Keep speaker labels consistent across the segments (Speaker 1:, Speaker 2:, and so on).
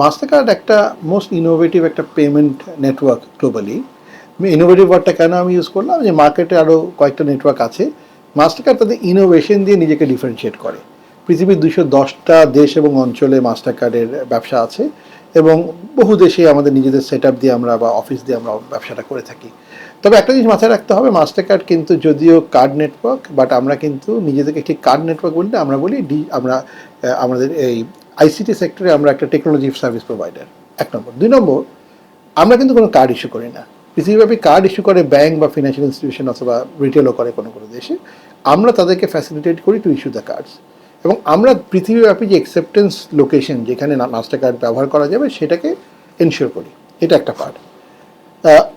Speaker 1: Master একটা most innovative একটা payment network globally innovative ওয়ার্ডটা কেন আমি ইউজ করলাম? যে মার্কেটে আরও কয়েকটা নেটওয়ার্ক আছে। মাস্টার তাদের ইনোভেশন দিয়ে নিজেকে ডিফারেন্সিয়েট করে। পৃথিবীর দুশো দশটা দেশ এবং অঞ্চলে মাস্টার কার্ডের ব্যবসা আছে এবং বহু দেশে আমাদের নিজেদের সেট দিয়ে আমরা বা অফিস দিয়ে আমরা ব্যবসাটা করে থাকি। তবে একটা জিনিস মাথায় রাখতে হবে মাস্টার কার্ড কিন্তু যদিও কার্ড নেটওয়ার্ক বাট আমরা কিন্তু নিজেদেরকে একটি কার্ড নেটওয়ার্ক বললে আমরা বলি ডি আমরা আমাদের এই আইসিটি সেক্টরে আমরা একটা টেকনোলজি সার্ভিস প্রোভাইডার এক নম্বর। দুই নম্বর, আমরা কিন্তু কোনো কার্ড ইস্যু করি না। পৃথিবীব্যাপী কার্ড ইস্যু করে ব্যাংক বা ফিনান্সিয়াল ইনস্টিটিউশন অথবা রিটেলও করে কোনো কোনো দেশে। আমরা তাদেরকে ফ্যাসিলিটেট করি টু ইস্যু দ্য কার্ডস এবং আমরা পৃথিবীব্যাপী যে অ্যাকসেপ্টেন্স লোকেশন যেখানে মাস্টার কার্ড ব্যবহার করা যাবে, সেটাকে এনশিওর করি। এটা একটা পার্ট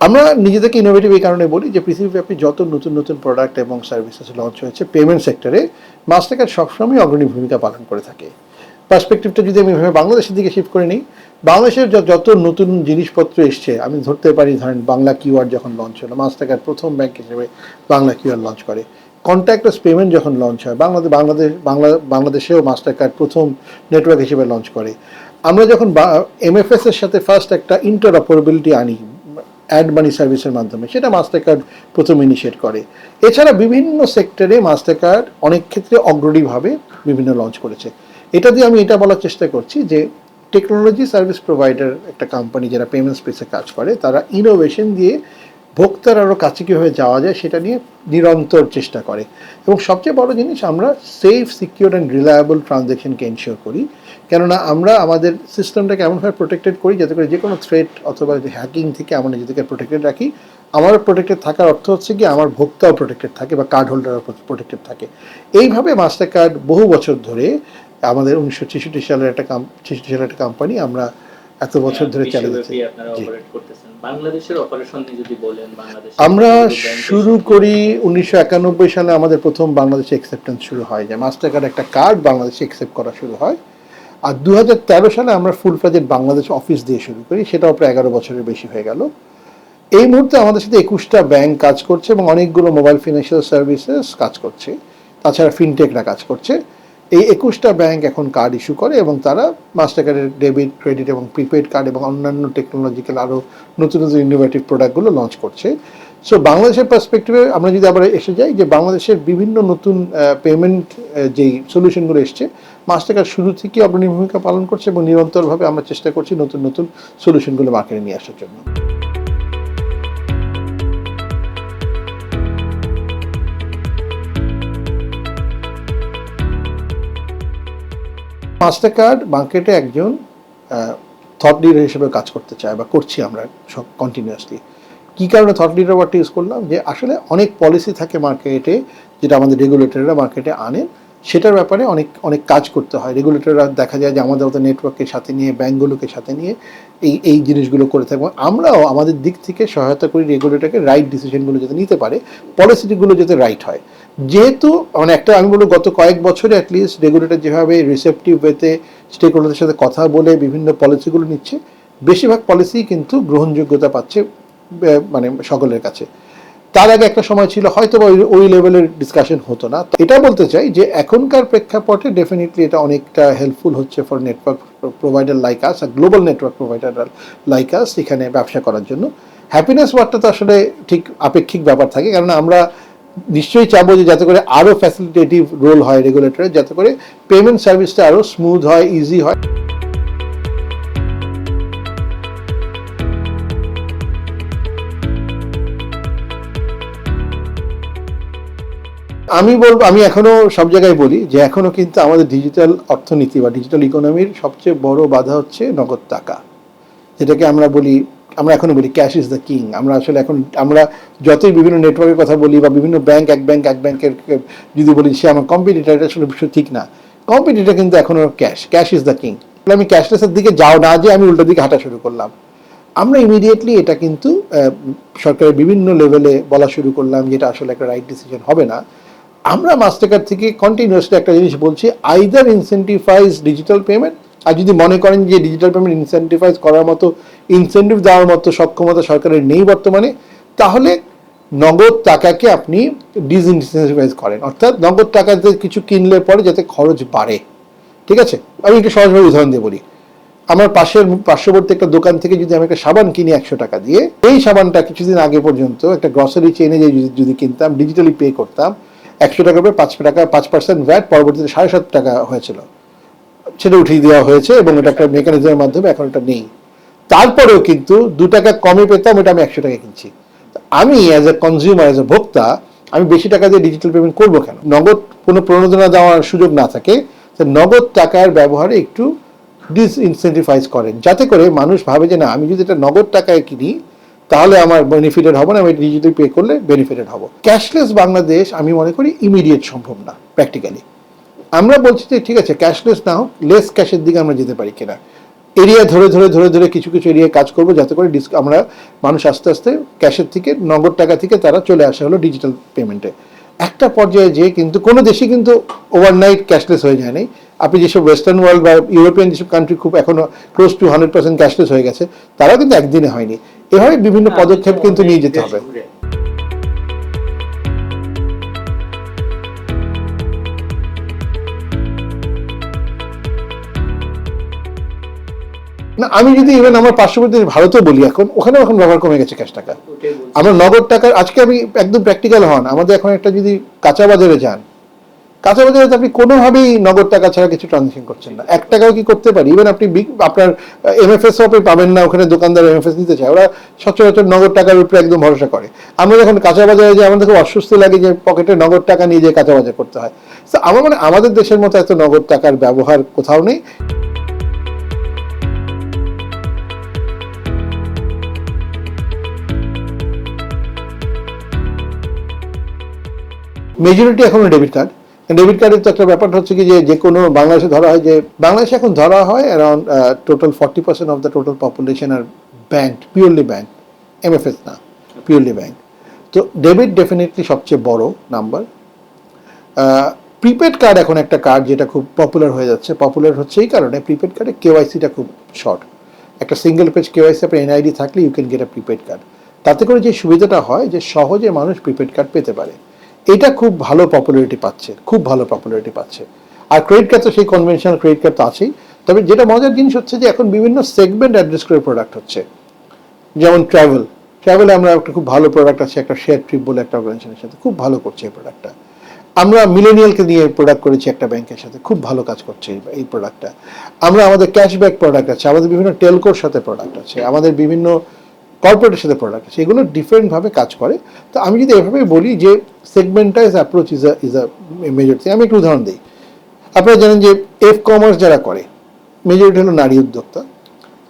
Speaker 1: আমরা নিজেদেরকে ইনোভেটিভ এই কারণে বলি যে পৃথিবীব্যাপী যত নতুন নতুন প্রোডাক্ট এবং সার্ভিসেস লঞ্চ হয়েছে পেমেন্ট সেক্টরে মাস্টার কার্ড সবসময় অগ্রণী ভূমিকা পালন করে থাকে। পার্সপেক্টিভটা যদি আমি বাংলাদেশের দিকে শিফট করে নিই, বাংলাদেশের যত নতুন জিনিসপত্র এসছে, আমি ধরতে পারি ধরেন বাংলা কিউআর যখন লঞ্চ হলো মাস্টার কার্ড প্রথম ব্যাংক হিসেবে বাংলা কিউআর লঞ্চ করে। কন্ট্যাক্টলেস পেমেন্ট যখন লঞ্চ হয় বাংলাদেশ বাংলাদেশ, বাংলা, বাংলাদেশেও মাস্টার কার্ড প্রথম নেটওয়ার্ক হিসেবে লঞ্চ করে। আমরা যখন এমএফএস এর সাথে ফার্স্ট একটা ইন্টার অপারেবিলিটি আনি অ্যাড মানি সার্ভিসের মাধ্যমে, সেটা মাস্টার কার্ড প্রথম ইনিশিয়েট করে। এছাড়া বিভিন্ন সেক্টরে মাস্টার কার্ড অনেক ক্ষেত্রে অগ্রণীভাবে বিভিন্ন লঞ্চ করেছে। এটা দিয়ে আমি এটা বলার চেষ্টা করছি যে টেকনোলজি সার্ভিস প্রোভাইডার একটা কোম্পানি যারা পেমেন্ট স্পেসে কাজ করে, তারা ইনোভেশন দিয়ে ভোক্তার আরও কাছে কীভাবে যাওয়া যায় সেটা নিয়ে নিরন্তর চেষ্টা করে। এবং সবচেয়ে বড় জিনিস, আমরা সেফ সিকিউর অ্যান্ড রিলায়েবল ট্রানজ্যাকশনকে এনশিওর করি। কেননা আমরা আমাদের সিস্টেমটাকে এমনভাবে প্রোটেক্টেড করি যাতে করে যে কোনো থ্রেট অথবা হ্যাকিং থেকে আমরা নিজেদেরকে প্রোটেক্টেড রাখি। আমারও প্রোটেক্টেড থাকার অর্থ হচ্ছে কি, আমার ভোক্তাও প্রোটেক্টেড থাকে বা কার্ড হোল্ডারও প্রোটেক্টেড থাকে। এইভাবে মাস্টার কার্ড বহু বছর ধরে আমাদের উনিশশো ছেষট্টি সালের একটা ছেষট্টি সালের একটা কোম্পানি আমরা এত বছর ধরে চালিয়ে যাচ্ছি। আমরা শুরু করি উনিশশো একানব্বই সালে আমাদের প্রথম বাংলাদেশে অ্যাকসেপ্টেন্স শুরু হয় যে মাস্টার কার্ড একটা কার্ড বাংলাদেশে অ্যাকসেপ্ট করা শুরু হয়। আর দু হাজার তেরো সালে আমরা ফুল ফ্লেজেড বাংলাদেশ অফিস দিয়ে শুরু করি সেটাও প্রায় এগারো বছরের বেশি হয়ে গেল। এই মুহূর্তে আমাদের সাথে একুশটা ব্যাংক কাজ করছে এবং অনেকগুলো মোবাইল ফিনান্সিয়াল সার্ভিসেস কাজ করছে। তাছাড়া ফিনটেকরা কাজ করছে। এই একুশটা ব্যাংক এখন কার্ড ইস্যু করে এবং তারা মাস্টার কার্ডের ডেবিট ক্রেডিট এবং প্রিপেড কার্ড এবং অন্যান্য টেকনোলজিক্যাল আরও নতুন নতুন ইনোভেটিভ প্রোডাক্টগুলো লঞ্চ করছে। সো বাংলাদেশের পার্সপেক্টিভে আমরা যদি আবার এসে যাই যে বাংলাদেশের বিভিন্ন নতুন পেমেন্ট যেই সলিউশনগুলো এসছে মাস্টার কার্ড শুরু থেকে অগ্রণী ভূমিকা পালন করছে এবং নিরন্তরভাবে আমরা চেষ্টা করছি নতুন নতুন সলিউশনগুলো মার্কেটে নিয়ে আসার জন্য। মাস্টার কার্ড মার্কেটে একজন থট লিডার হিসেবে কাজ করতে চায় বা করছি আমরা সব কন্টিনিউয়াসলি কী কারণে থট লিডার ওয়ার্ডটা ইউজ করলাম? যে আসলে অনেক পলিসি থাকে মার্কেটে যেটা আমাদের রেগুলেটররা মার্কেটে আনে সেটার ব্যাপারে অনেক অনেক কাজ করতে হয়। রেগুলেটররা দেখা যায় যে আমাদের মতো নেটওয়ার্ককে সাথে নিয়ে ব্যাঙ্কগুলোকে সাথে নিয়ে এই এই জিনিসগুলো করে থাকব আমরাও আমাদের দিক থেকে সহায়তা করি রেগুলেটরকে রাইট ডিসিশনগুলো যাতে নিতে পারে পলিসিগুলো যাতে রাইট হয়। যেহেতু মানে একটা আমি বলব গত কয়েক বছরে অ্যাটলিস্ট রেগুলেটর যেভাবে রিসেপটিভ ওয়েতে স্টেক হোল্ডারদের সাথে কথা বলে বিভিন্ন পলিসিগুলো নিচ্ছে, বেশিরভাগ পলিসি কিন্তু গ্রহণযোগ্যতা পাচ্ছে মানে সকলের কাছে। তার আগে একটা সময় ছিল হয়তো বা ওই- লেভেলের ডিসকাশন হতো না। এটা বলতে চাই যে, এখনকার প্রেক্ষাপটে ডেফিনেটলি এটা অনেকটা হেল্পফুল হচ্ছে for network provider like us global network provider like us এখানে ব্যবসা করার জন্য। হ্যাপিনেস ওয়ার্ডটা তো আসলে ঠিক আপেক্ষিক ব্যাপার থাকে কারণ আমরা নিশ্চয়ই চাবো যে যাতে করে আরও ফ্যাসিলিটেটিভ রোল হয় রেগুলেটরের যাতে করে পেমেন্ট সার্ভিসটা আরও স্মুথ হয় ইজি হয়। আমি বলব, আমি এখনও সব জায়গায় বলি যে এখনও কিন্তু আমাদের ডিজিটাল অর্থনীতি বা ডিজিটাল ইকোনমির সবচেয়ে বড় বাধা হচ্ছে নগদ টাকা। যেটাকে আমরা বলি, আমরা এখনও বলি ক্যাশ ইজ দ্য কিং আমরা আসলে এখন, আমরা যতই বিভিন্ন নেটওয়ার্কের কথা বলি বা বিভিন্ন ব্যাংক এক ব্যাংক এক ব্যাংকের যদি বলি সে আমার কম্পিটিটার এটা আসলে বিষয় ঠিক না। কম্পিটিটার কিন্তু এখনও cash cash is the king আমি ক্যাশলেসের দিকে যাও না, যে আমি উল্টো দিকে হাঁটা শুরু করলাম। আমরা ইমিডিয়েটলি এটা কিন্তু সরকারের বিভিন্ন লেভেলে বলা শুরু করলাম যেটা আসলে একটা রাইট ডিসিশন হবে না। আমরা মাস্টার থেকে কন্টিনিউয়াসলি একটা জিনিস বলছি আইদার ইনসেন্টিফাইজ ডিজিটাল পেমেন্ট আর যদি মনে করেন যে ডিজিটাল পেমেন্ট ইনসেন্টিফাইজ করার মতো ইনসেন্টিভ দেওয়ার মতো সক্ষমতা সরকারের নেই বর্তমানে, তাহলে নগদ টাকাকে আপনি ডিসইনসেন্টিভাইজ করেন। অর্থাৎ নগদ টাকাতে কিছু কিনলে পরে যাতে খরচ বাড়ে। ঠিক আছে? আমি একটু সহজভাবে উদাহরণ দিয়ে বলি। আমার পাশের পার্শ্ববর্তী একটা দোকান থেকে যদি আমি একটা সাবান কিনি একশো টাকা দিয়ে, এই সাবানটা কিছুদিন আগে পর্যন্ত একটা গ্রসারি চেনে যে যদি কিনতাম ডিজিটালি পে করতাম একশো টাকার উপরে পাঁচ টাকা, পাঁচ পার্সেন্ট ভ্যাট পরবর্তীতে সাড়ে সাত টাকা হয়েছিল। সেটা উঠিয়ে দেওয়া হয়েছে এবং এটা একটা মেকানিজমের মাধ্যমে এখন এটা নেই। তারপরেও কিন্তু দু টাকা কমে পেতাম, এটা আমি একশো টাকা কিনছি। আমি as a consumer as a ভোক্তা, আমি বেশি টাকা দিয়ে ডিজিটাল পেমেন্ট করব কেন? নগদ কোনো প্রণোদনা দেওয়ার সুযোগ না থাকে নগদ টাকার ব্যবহারে একটু ডিসইনসেন্টিফাইজ করেন। যাতে করে মানুষ ভাবে যে না, আমি যদি এটা নগদ টাকায় কিনি তাহলে আমার বেনিফিটেড হব না, আমি ডিজিটাল পে করলে বেনিফিটেড হব। ক্যাশলেস বাংলাদেশ আমি মনে করি ইমিডিয়েট সম্ভব না প্র্যাকটিক্যালি আমরা বলছি যে, ঠিক আছে ক্যাশলেস না হোক লেস ক্যাশের দিকে আমরা যেতে পারি কিনা। এরিয়া ধরে ধরে ধরে ধরে কিছু কিছু এরিয়ায় কাজ করব, যাতে করে ডিস আমরা মানুষ আস্তে আস্তে ক্যাশের থেকে, নগদ টাকা থেকে তারা চলে আসা হলো ডিজিটাল পেমেন্টে একটা পর্যায়ে যে কিন্তু কোনো দেশে কিন্তু ওভারনাইট ক্যাশলেস হয়ে যায়নি। আপনি যেসব ওয়েস্টার্ন ওয়ার্ল্ড বা ইউরোপিয়ান যেসব কান্ট্রি খুব এখনও close to hundred percent cashless হয়ে গেছে তারাও কিন্তু একদিনে হয়নি। এভাবে বিভিন্ন পদক্ষেপ কিন্তু নিয়ে যেতে হবে। না আমি যদি ইভেন আমার পার্শ্ববর্তী ভারতেও বলি এখন ওখানেও এখন ব্যবহার কমে গেছে ক্যাশ টাকা। আমার নগদ টাকার আজকে আমি একদম প্র্যাকটিক্যাল হন আমাদের এখন একটা যদি কাঁচা বাজারে যান কাঁচা বাজারে আপনি কোনোভাবেই নগদ টাকা ছাড়া কিছু ট্রানজেকশন করছেন না। এক টাকাও কি করতে পারি? ইভেন আপনি আপনার এমএফএস আপনি পাবেন না ওখানে দোকানদার এমএফএস নিতে চায় ওরা সচরাচর নগদ টাকার উপরে একদম ভরসা করে। আমরা যখন কাঁচা বাজারে যাই আমাদের খুব অস্বস্তি লাগে যে পকেটে নগদ টাকা নিয়ে যে কাঁচা বাজার করতে হয়। তো আমার মানে আমাদের দেশের মতো এত নগদ টাকার ব্যবহার কোথাও নেই। মেজরিটি এখনও ডেবিট কার্ড ডেবিট কার্ডের তো একটা ব্যাপারটা হচ্ছে কি যে যে কোনো বাংলাদেশে ধরা হয় যে, বাংলাদেশে এখন ধরা হয় around total forty percent of the total population R bank purely bank MFS না পিওরলি ব্যাংক তো ডেবিট ডেফিনেটলি সবচেয়ে বড় নাম্বার প্রিপেড কার্ড এখন একটা কার্ড যেটা খুব পপুলার হয়ে যাচ্ছে। পপুলার হচ্ছে এই কারণে প্রিপেড কার্ডে কেওয়াইসিটা খুব শর্ট একটা সিঙ্গেল পেজ কেওয়াইসি আপনার এনআইডি থাকলে you can get a prepaid card তাতে করে যে সুবিধাটা হয় যে সহজে মানুষ প্রিপেড কার্ড পেতে পারে। এটা খুব ভালো পপুলারিটি পাচ্ছে, খুব ভালো পপুলারিটি পাচ্ছে। আর ক্রেডিট কার্ড তো সেই কনভেনশনাল ক্রেডিট কার্ড তো আছেই। তবে যেটা মজার জিনিস হচ্ছে যে এখন বিভিন্ন সেগমেন্ট অ্যাড্রেস করে প্রোডাক্ট হচ্ছে। যেমন ট্রাভেল ট্রাভেলে আমরা একটা খুব ভালো প্রোডাক্ট আছে, একটা শেয়ার ট্রিপ বলে একটা অর্গানাইজেশনের সাথে খুব ভালো করছে এই প্রোডাক্টটা আমরা মিলেনিয়ালকে নিয়ে প্রোডাক্ট করেছি একটা ব্যাংকের সাথে, খুব ভালো কাজ করছে এই- প্রোডাক্টটা আমরা আমাদের ক্যাশব্যাক প্রোডাক্ট আছে, আমাদের বিভিন্ন টেলকোর সাথে প্রোডাক্ট আছে, আমাদের বিভিন্ন কর্পোরেটের সাথে প্রোডাক্ট আছে, এগুলো ডিফারেন্টভাবে কাজ করে। তো আমি যদি এভাবে বলি যে segmentize approach is a is a major thing আমি একটু উদাহরণ দিই। আপনারা জানেন যে এফ কমার্স যারা করে মেজরিটি হলো নারী উদ্যোক্তা,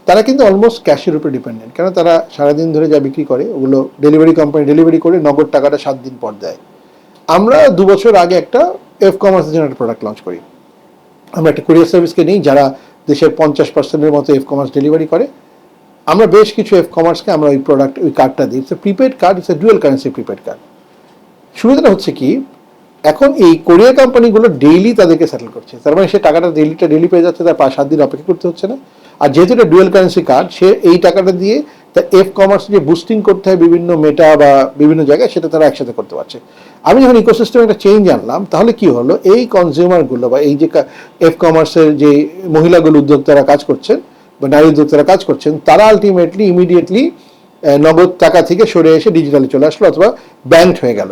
Speaker 1: তারা কিন্তু অলমোস্ট ক্যাশের উপরে ডিপেন্ডেন্ট কেন তারা সারাদিন ধরে যা বিক্রি করে, ওগুলো ডেলিভারি কোম্পানি ডেলিভারি করে নগদ টাকাটা সাত দিন পর দেয়। আমরা দু বছর আগে একটা এফ কমার্সের জন্য একটা প্রোডাক্ট লঞ্চ করি। আমরা একটা কুরিয়ার সার্ভিসকে নিই, যারা দেশের পঞ্চাশ পার্সেন্টের মতো এফ কমার্স ডেলিভারি করে। আমরা বেশ কিছু এফ কমার্সকে আমরা ওই প্রোডাক্ট ওই কার্ডটা দিই। Prepaid card it's a dual currency prepaid card সুবিধাটা হচ্ছে কি, এখন এই কোরিয়ার কোম্পানিগুলো ডেইলি তাদেরকে সেটেল করছে। তার মানে সে টাকাটা ডেইলিটা ডেইলি পেয়ে যাচ্ছে, তার পাঁচ, সাত দিন অপেক্ষা করতে হচ্ছে না। আর যেহেতু এটা ডুয়েল কারেন্সি কার্ড সে এই টাকাটা দিয়ে তা এফ কমার্স যে বুস্টিং করতে হয় বিভিন্ন মেটা বা বিভিন্ন জায়গায়, সেটা তারা একসাথে করতে পারছে। আমি যখন ইকোসিস্টেমে একটা চেঞ্জ আনলাম, তাহলে কি হলো, এই কনজিউমারগুলো বা এই যে এফ কমার্সের যে মহিলাগুলো, উদ্যোক্তারা কাজ করছেন বা নারী উদ্যোক্তারা কাজ করছেন, তারা আলটিমেটলি ইমিডিয়েটলি নগদ টাকা থেকে সরে এসে ডিজিটালে চলে আসলো অথবা ব্যাংক হয়ে গেল।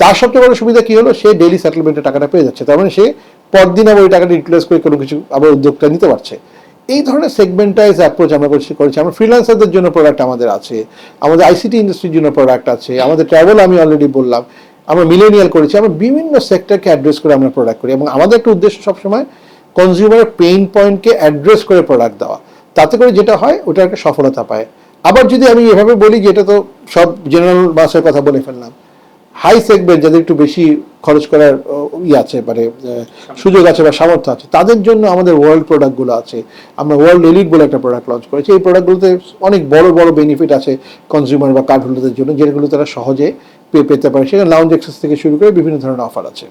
Speaker 1: তার সবচেয়ে বড় সুবিধা কি হলো? সে ডেইলি সেটেলমেন্টের টাকাটা পেয়ে যাচ্ছে। তার মানে সে পরদিন আবার ওই টাকাটা ইউটিলাইজ করে কোনো কিছু আবার উদ্যোগটা নিতে পারছে। এই ধরনের সেগমেন্টাইজ অ্যাপ্রোচ আমরা করছি, করেছি। আমরা ফ্রিল্যান্সারদের জন্য প্রোডাক্ট আমাদের আছে, আমাদের আইসিটি ইন্ডাস্ট্রির জন্য প্রোডাক্ট আছে, আমাদের ট্রাভেল আমি অলরেডি বললাম, আমরা মিলেনিয়াল করেছি। আমরা বিভিন্ন সেক্টরকে অ্যাড্রেস করে আমরা প্রোডাক্ট করি এবং আমাদের একটা উদ্দেশ্য সবসময় কনজিউমারের পেইন পয়েন্টকে অ্যাড্রেস করে প্রোডাক্ট দেওয়া। তাতে করে যেটা হয়, ওটা একটা সফলতা পায়। আবার যদি আমি এভাবে বলি যে এটা তো সব জেনারেল মাসের কথা বলে ফেললাম হাই সেগমেন্ট যাদের একটু বেশি খরচ করার ই আছে মানে সুযোগ আছে বা সামর্থ্য আছে, তাদের জন্য আমাদের ওয়ার্ল্ড প্রোডাক্টগুলো আছে। আমরা ওয়ার্ল্ড এলিট বলে একটা প্রোডাক্ট লঞ্চ করেছি। এই প্রোডাক্টগুলোতে অনেক বড় বড় বেনিফিট আছে কনজিউমার বা কার্ড হোল্ডারদের জন্য, যেগুলো তারা সহজে পেতে পারে। সেখানে লাউঞ্জ এক্সেস থেকে শুরু করে বিভিন্ন ধরনের অফার আছে।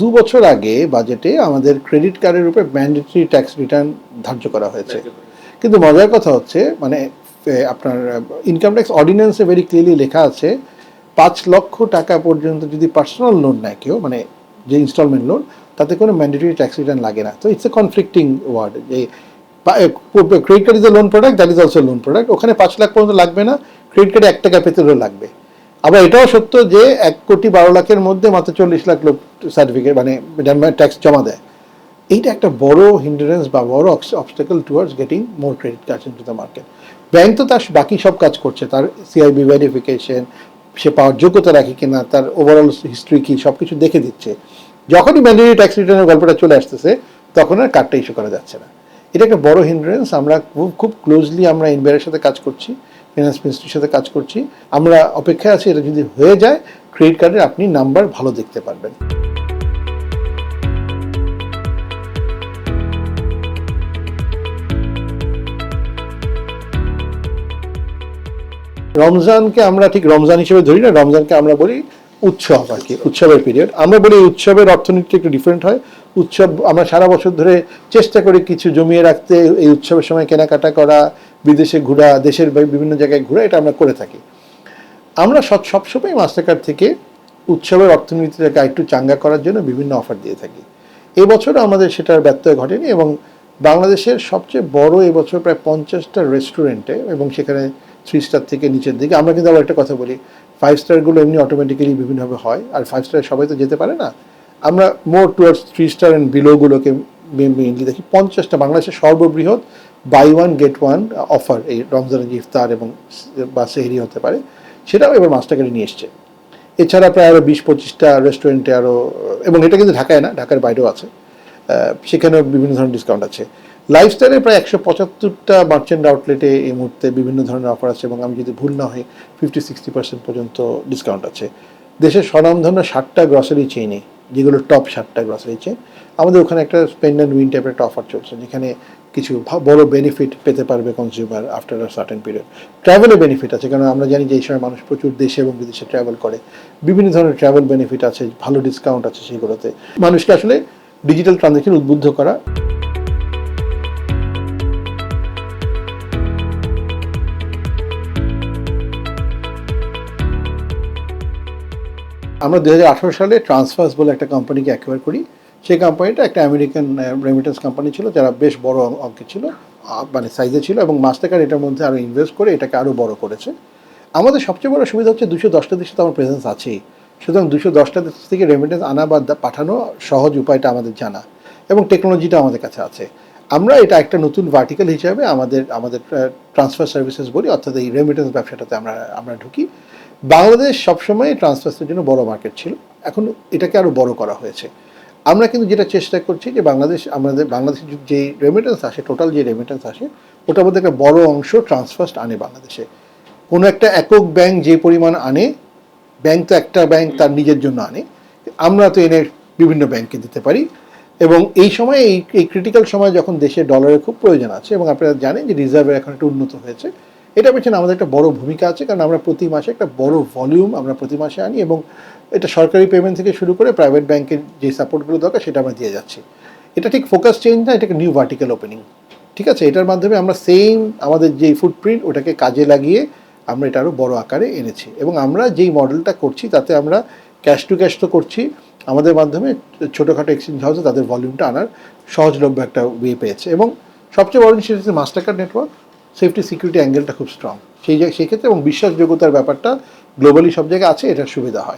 Speaker 1: দু বছর আগে বাজেটে আমাদের ক্রেডিট কার্ডের উপরে ম্যান্ডেটরি ট্যাক্স রিটার্ন ধার্য করা হয়েছে। কিন্তু মজার কথা হচ্ছে মানে আপনার ইনকাম ট্যাক্স অর্ডিন্যান্সে ভেরি ক্লিয়ারলি লেখা আছে পাঁচ লক্ষ টাকা পর্যন্ত যদি পার্সোনাল লোন নেয় কেউ মানে যে ইনস্টলমেন্ট লোন তাতে কোনো ম্যান্ডেটরি ট্যাক্স রিটার্ন লাগে না। তো ইটস এ কনফ্লিক্টিং ওয়ার্ড যে credit card is a loan product that is also loan product ওখানে পাঁচ লাখ পর্যন্ত লাগবে না ক্রেডিট কার্ডে এক টাকা পেতে লাগবে। আবার এটাও সত্য যে এক কোটি বারো লাখের মধ্যে মাত্র চল্লিশ লাখ লোক সার্টিফিকেট মানে ট্যাক্স জমা দেয়। এইটা একটা বড় হিন্ডারেন্স বা বড় obstacle towards getting more credit cards in to the market bank তো তার বাকি সব কাজ করছে, তার সিআইবি ভেরিফিকেশন সে পাওয়ার যোগ্যতা রাখে কিনা, তার ওভারঅল হিস্ট্রি কি সব কিছু দেখে দিচ্ছে। যখনই ম্যান্ডেটরি ট্যাক্স রিটার্নের গল্পটা চলে আসতেছে, তখন আর কার্ডটা ইস্যু করা যাচ্ছে না। এটা একটা বড় হিন্ডারেন্স আমরা খুব খুব ক্লোজলি আমরা ইনভারের সাথে কাজ করছি। ফিনান্স মিনিস্ট্রির সাথে কাজ করছি। আমরা অপেক্ষায় আছি, এটা যদি হয়ে যায় ক্রেডিট কার্ডের আপনি নাম্বার ভালো দেখতে পারবেন। রমজানকে আমরা ঠিক রমজান হিসেবে ধরি না, রমজানকে আমরা বলি উৎসব আর কি, উৎসবের পিরিয়ড আমরা বলি উৎসবের অর্থনীতি একটু ডিফারেন্ট হয়। উৎসব, আমরা সারা বছর ধরে চেষ্টা করি কিছু জমিয়ে রাখতে, এই উৎসবের সময় কেনাকাটা করা বিদেশে ঘোরা, দেশের বিভিন্ন জায়গায় ঘোরা, এটা আমরা করে থাকি। আমরা সব সবসময় মাস্টার থেকে উৎসবের অর্থনীতিটাকে একটু চাঙ্গা করার জন্য বিভিন্ন অফার দিয়ে থাকি। এবছর আমাদের সেটার ব্যত্যয় ঘটেনি এবং বাংলাদেশের সবচেয়ে বড় এবছর প্রায় পঞ্চাশটা রেস্টুরেন্টে এবং সেখানে থ্রি স্টার থেকে নিচের দিকে আমরা কিন্তু আবার একটা কথা বলি ফাইভ স্টারগুলো এমনি অটোমেটিক্যালি বিভিন্নভাবে হয় আর ফাইভ স্টার সবাই তো যেতে পারে না। আমরা more towards three star and বিলোগুলোকে mainly দেখি। পঞ্চাশটা বাংলাদেশের সর্ববৃহৎ buy one get one offer এই রমজানের যে ইফতার এবং বা সেহরি হতে পারে, সেটাও এবার মাস্টারকার্ডে নিয়ে এসছে। এছাড়া প্রায় আরও বিশ পঁচিশটা রেস্টুরেন্টে আরও এবং এটা কিন্তু ঢাকায় না, ঢাকার বাইরেও আছে। সেখানেও বিভিন্ন ধরনের ডিসকাউন্ট আছে। লাইফস্টাইলে প্রায় একশো পঁচাত্তরটা মার্চেন্ট আউটলেটে এই মুহূর্তে বিভিন্ন ধরনের অফার আছে এবং আমি যদি ভুল না হই ফিফটি সিক্সটি পার্সেন্ট পর্যন্ত ডিসকাউন্ট আছে। দেশের স্বনামধন্য ষাটটা গ্রসারি চেইনে যেগুলো টপ ষাটটা গ্রসারি চেইন আমাদের ওখানে একটা স্পেন্ড অ্যান্ড উইন টাইপের একটা অফার চলছে, যেখানে কিছু বড় বেনিফিট পেতে পারবে consumer after a certain period ট্রাভেলে benefit আছে, কারণ আমরা জানি যে এই সময় মানুষ প্রচুর দেশে এবং বিদেশে ট্রাভেল করে। বিভিন্ন ধরনের ট্রাভেল বেনিফিট আছে, ভালো ডিসকাউন্ট আছে সেগুলোতে। মানুষকে আসলে ডিজিটাল ট্রানজ্যাকশন উদ্বুদ্ধ করা। আমরা দু হাজার আঠারো সালে ট্রান্সফার্স বলে একটা কোম্পানিকে অ্যাকোয়ার করি। সেই কোম্পানিটা একটা আমেরিকান রেমিটেন্স কোম্পানি ছিল, যারা বেশ বড় অঙ্ক- ছিল মানে সাইজে ছিল এবং মাস্টারকার্ড এটার মধ্যে আরও ইনভেস্ট করে এটাকে আরও বড় করেছে। আমাদের সবচেয়ে বড় সুবিধা হচ্ছে দুশো দশটা দেশে তো আমার প্রেজেন্স আছেই। সুতরাং দুশো দশটা দেশ থেকে রেমিটেন্স আনা বা পাঠানো সহজ উপায়টা আমাদের জানা এবং টেকনোলজিটা আমাদের কাছে আছে। আমরা এটা একটা নতুন ভার্টিক্যাল হিসাবে আমাদের আমাদের ট্রান্সফার সার্ভিসেস বলি, অর্থাৎ এই রেমিটেন্স ব্যবসাটাতে আমরা আমরা ঢুকি। বাংলাদেশ সবসময় ট্রান্সফার্সের জন্য বড় মার্কেট ছিল। এখন এটাকে আরও বড় করা হয়েছে। আমরা কিন্তু যেটা চেষ্টা করছি যে বাংলাদেশ, আমাদের বাংলাদেশের যে রেমিটেন্স আসে টোটাল যে রেমিটেন্স আসে, ওটার মধ্যে একটা বড় অংশ ট্রান্সফার্স্ট আনে বাংলাদেশে। কোনো একটা একক ব্যাংক যে পরিমাণ আনে ব্যাংক তো একটা ব্যাংক তার নিজের জন্য আনে। আমরা তো এনে বিভিন্ন ব্যাংকে দিতে পারি। এবং এই সময় এই এই ক্রিটিক্যাল সময় যখন দেশে ডলারের খুব প্রয়োজন আছে, এবং আপনারা জানেন যে রিজার্ভের এখন একটু উন্নত হয়েছে এটা পেছনে আমাদের একটা বড় ভূমিকা আছে, কারণ আমরা প্রতি মাসে একটা বড় ভলিউম আমরা প্রতি মাসে আনি এবং এটা সরকারি পেমেন্ট থেকে শুরু করে প্রাইভেট ব্যাংকের যে সাপোর্টগুলো দরকার সেটা আমরা দিয়ে যাচ্ছি। এটা ঠিক ফোকাস চেঞ্জ না, এটাকে নিউ ভার্টিক্যাল ওপেনিং ঠিক আছে? এটার মাধ্যমে আমরা সেম আমাদের যে ফুটপ্রিন্ট ওটাকে কাজে লাগিয়ে আমরা এটা আরও বড় আকারে এনেছি এবং আমরা যেই মডেলটা করছি তাতে আমরা ক্যাশ টু ক্যাশ তো করছি। আমাদের মাধ্যমে ছোটোখাটো এক্সচেঞ্জ হাউসে তাদের ভলিউমটা আনার সহজলভ্য একটা ওয়ে পেয়েছে এবং সবচেয়ে বড় জিনিস Mastercard network safety, security অ্যাঙ্গেলটা খুব স্ট্রং সেই সেই ক্ষেত্রে এবং বিশ্বাসযোগ্যতার ব্যাপারটা গ্লোবালি সব জায়গায় আছে এটার সুবিধা হয়।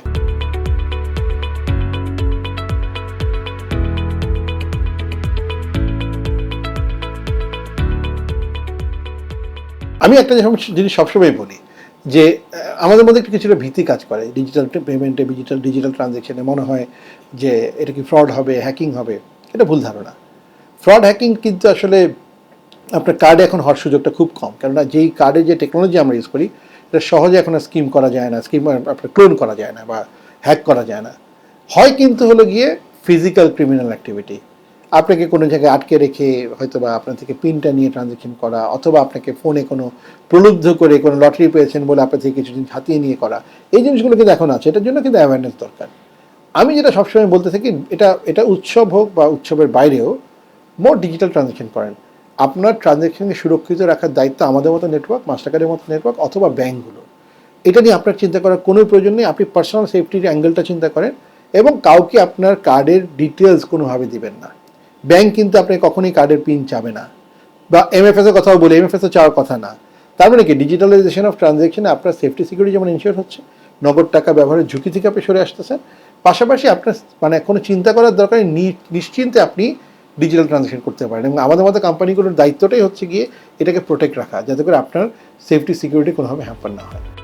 Speaker 1: আমি একটা জিনিস- সবসময় বলি, যে আমাদের মধ্যে একটু কিছুটা ভীতি কাজ করে ডিজিটাল পেমেন্টে ডিজিটাল ডিজিটাল ট্রানজ্যাকশনে মনে হয় যে, এটা কি ফ্রড হবে হ্যাকিং হবে, এটা ভুল ধারণা। ফ্রড হ্যাকিং কিন্তু আসলে আপনার কার্ডে এখন হওয়ার সুযোগটা খুব কম। কেননা যেই কার্ডে যে টেকনোলজি আমরা ইউজ করি, এটা সহজে এখন স্কিম করা যায় না স্কিম আপনার ক্লোন করা যায় না বা হ্যাক করা যায় না। হয় কিন্তু হলো গিয়ে ফিজিক্যাল ক্রিমিনাল অ্যাক্টিভিটি আপনাকে কোনো জায়গায় আটকে রেখে হয়তো বা আপনার থেকে পিনটা নিয়ে ট্রানজ্যাকশন করা, অথবা আপনাকে ফোনে কোনো প্রলুব্ধ করে কোনো লটারি পেয়েছেন বলে আপনার থেকে কিছু জিনিস হাতিয়ে নিয়ে করা, এই জিনিসগুলো কিন্তু এখন আছে। এটার জন্য কিন্তু অ্যাওয়ারনেস দরকার। আমি যেটা সবসময় বলতে থাকি, এটা এটা উৎসব হোক বা উৎসবের বাইরেও মোর ডিজিটাল ট্রানজ্যাকশন করেন। আপনার ট্রানজ্যাকশনকে সুরক্ষিত রাখার দায়িত্ব আমাদের মতো নেটওয়ার্ক মাস্টারকার্ডের মতো নেটওয়ার্ক অথবা ব্যাঙ্কগুলো এটা নিয়ে আপনার চিন্তা করার কোনো প্রয়োজন নেই, আপনি পার্সোনাল সেফটির অ্যাঙ্গেলটা চিন্তা করেন এবং কাউকে আপনার কার্ডের ডিটেলস কোনোভাবে দিবেন না। ব্যাংক কিন্তু আপনি কখনোই কার্ডের পিন চাবে না। বা এমএফএস এর কথাও বলে এমএফএস চাওয়ার কথা না। তার মানে কি? ডিজিটালাইজেশন অফ ট্রানজ্যাকশনে আপনার সেফটি সিকিউরিটি যেমন ইনশিওর হচ্ছে, নগদ টাকা ব্যবহারের ঝুঁকি থেকে আপনি সরে আসতেছেন। পাশাপাশি আপনার মানে কোনো চিন্তা করার দরকার নিশ্চিন্তে আপনি ডিজিটাল ট্রানজ্যাকশন করতে পারেন। এবং আমাদের মতো কোম্পানিগুলোর দায়িত্বটাই হচ্ছে গিয়ে এটাকে প্রোটেক্ট রাখা, যাতে করে আপনার সেফটি সিকিউরিটি কোনোভাবে হ্যাম্পার না হয়।